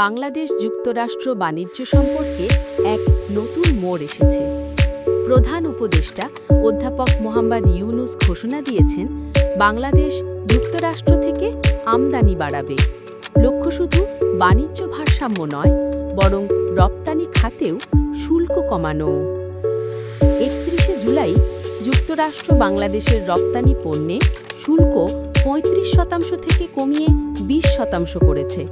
বাংলাদেশ যুক্তরাষ্ট্র বাণিজ্য সম্পর্কে এক নতুন মোড় এসেছে। প্রধান উপদেষ্টা অধ্যাপক মোহাম্মদ ইউনুস ঘোষণা দিয়েছেন, বাংলাদেশ যুক্তরাষ্ট্র থেকে আমদানি বাড়াবে। লক্ষ্য শুধু বাণিজ্য ভারসাম্য নয়, বরং রপ্তানি খাতেও শুল্ক কমানো। একত্রিশে জুলাই যুক্তরাষ্ট্র বাংলাদেশের রপ্তানি পণ্যে শুল্ক পঁয়ত্রিশ শতাংশ থেকে কমিয়ে বিশ শতাংশ করেছে।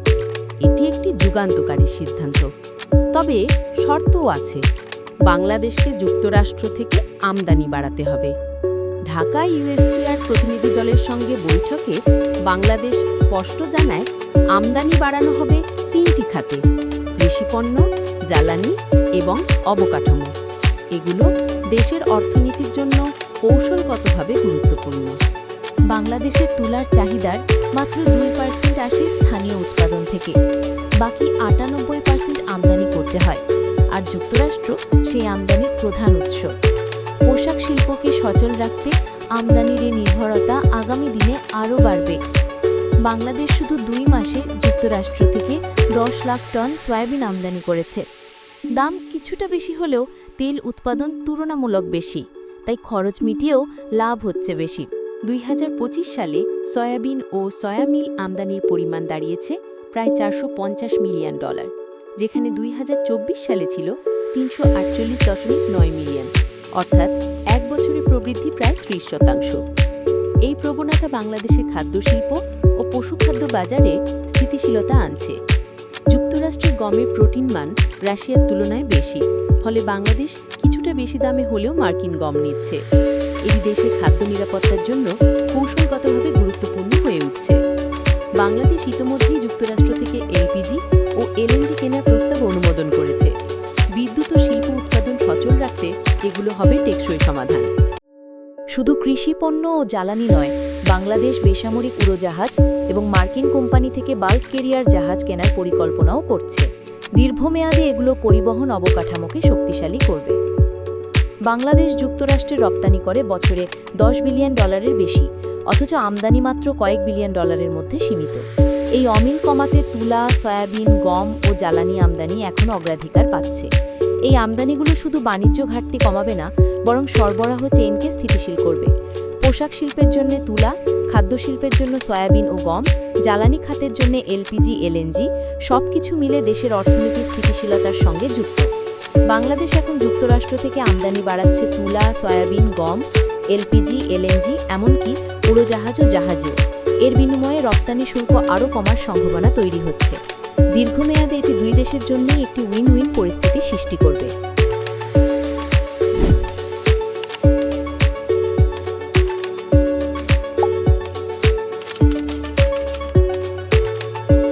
এটি একটি যুগান্তকারী সিদ্ধান্ত। তবে শর্তও আছে। বাংলাদেশকে যুক্তরাষ্ট্র থেকে আমদানি বাড়াতে হবে। ঢাকা ইউএসটিআর প্রতিনিধি দলের সঙ্গে বৈঠকে বাংলাদেশ স্পষ্ট জানায়, আমদানি বাড়ানো হবে তিনটি খাতে কৃষিপণ্য জ্বালানি এবং অবকাঠামো। এগুলো দেশের অর্থনীতির জন্য কৌশলগতভাবে গুরুত্বপূর্ণ। বাংলাদেশের তুলার চাহিদার মাত্র দুই পার্সেন্ট আসে স্থানীয় উৎপাদন থেকে। বাকি আটানব্বই পার্সেন্ট আমদানি করতে হয়। আর যুক্তরাষ্ট্র সেই আমদানির প্রধান উৎস। পোশাক শিল্পকে সচল রাখতে আমদানির এই নির্ভরতা আগামী দিনে আরও বাড়বে। বাংলাদেশ শুধু দুই মাসে যুক্তরাষ্ট্র থেকে দশ লাখ টন সয়াবিন আমদানি করেছে। দাম কিছুটা বেশি হলেও তেল উৎপাদন তুলনামূলক বেশি। তাই খরচ মিটিয়েও লাভ হচ্ছে বেশি। দুই হাজার পঁচিশ সালে সয়াবিন ও সয়ামিল আমদানির পরিমাণ দাঁড়িয়েছে প্রায় চারশো পঞ্চাশ মিলিয়ন ডলার, যেখানে দুই হাজার চব্বিশ সালে ছিল তিনশো আটচল্লিশ দশমিক নয় মিলিয়ন, অর্থাৎ এক বছরে প্রবৃদ্ধি প্রায় ত্রিশ শতাংশ। এই প্রবণতা বাংলাদেশের খাদ্যশিল্প ও পশুখাদ্য বাজারে স্থিতিশীলতা আনছে। যুক্তরাষ্ট্রের গমের প্রোটিন মান রাশিয়ার তুলনায় বেশি, ফলে বাংলাদেশ কিছুটা বেশি দামে হলেও মার্কিন গম নিচ্ছে। এটি দেশের খাদ্য নিরাপত্তার জন্য কৌশলগতভাবে গুরুত্বপূর্ণ হয়ে উঠছে। বাংলাদেশ ইতোমধ্যেই যুক্তরাষ্ট্র থেকে এলপিজি ও এলএনজি কেনার প্রস্তাব অনুমোদন করেছে। বিদ্যুৎ ও শিল্প উৎপাদন সচল রাখতে এগুলো হবে টেকসই সমাধান। শুধু কৃষি পণ্য ও জ্বালানি নয়, বাংলাদেশ বেসামরিক উড়োজাহাজ এবং মার্কিন কোম্পানি থেকে বাল্ক কেরিয়ার জাহাজ কেনার পরিকল্পনাও করছে। দীর্ঘমেয়াদে এগুলো পরিবহন অবকাঠামোকে শক্তিশালী করবে। বাংলাদেশ যুক্তরাষ্ট্রে রপ্তানি করে বছরে দশ বিলিয়ন ডলারের বেশি, অথচ আমদানি মাত্র কয়েক বিলিয়ন ডলারের মধ্যে সীমিত। এই অমিল কমাতে তুলা, সয়াবিন, গম ও জ্বালানি আমদানি এখন অগ্রাধিকার পাচ্ছে। এই আমদানিগুলো শুধু বাণিজ্য ঘাটতি কমাবে না, বরং সরবরাহ চেইনকে স্থিতিশীল করবে। পোশাক শিল্পের জন্য তুলা, খাদ্য শিল্পের জন্য সয়াবিন ও গম, জ্বালানি খাতের জন্য এলপিজি, এলএনজি, সবকিছু মিলে দেশের অর্থনীতির স্থিতিশীলতার সঙ্গে যুক্ত। বাংলাদেশ এখন যুক্তরাষ্ট্র থেকে আমদানি বাড়াচ্ছে তুলা, সয়াবিন, গম, এলপিজি, এলএনজি, এমনকি উড়োজাহাজ ও জাহাজে এর বিনিময়ে রপ্তানি শুল্ক আরও কমার সম্ভাবনা তৈরি হচ্ছে। দীর্ঘমেয়াদে এটি দুই দেশের জন্যই একটি উইন উইন পরিস্থিতি সৃষ্টি করবে।